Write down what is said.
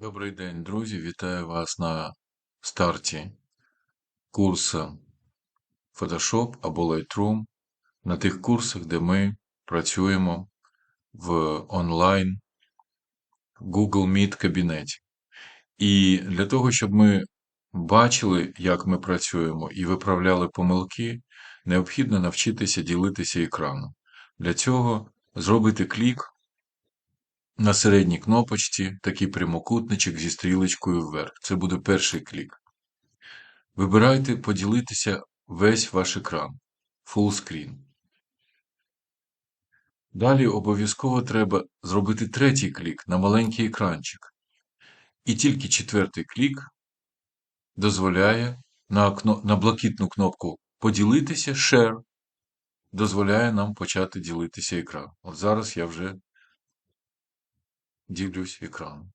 Добрий день, друзі! Вітаю вас на старті курсу Photoshop або Lightroom на тих курсах, де ми працюємо в онлайн Google Meet кабінеті. І для того, щоб ми бачили, як ми працюємо і виправляли помилки, необхідно навчитися ділитися екраном. Для цього зробити клік на середній кнопочці такий прямокутничок зі стрілочкою вверх. Це буде перший клік. Вибирайте поділитися весь ваш екран. Full screen. Далі обов'язково треба зробити третій клік на маленький екранчик. І тільки четвертий клік дозволяє на, окно, на блакитну кнопку Поділитися Share дозволяє нам почати ділитися екран. От зараз я вже ділюсь екраном.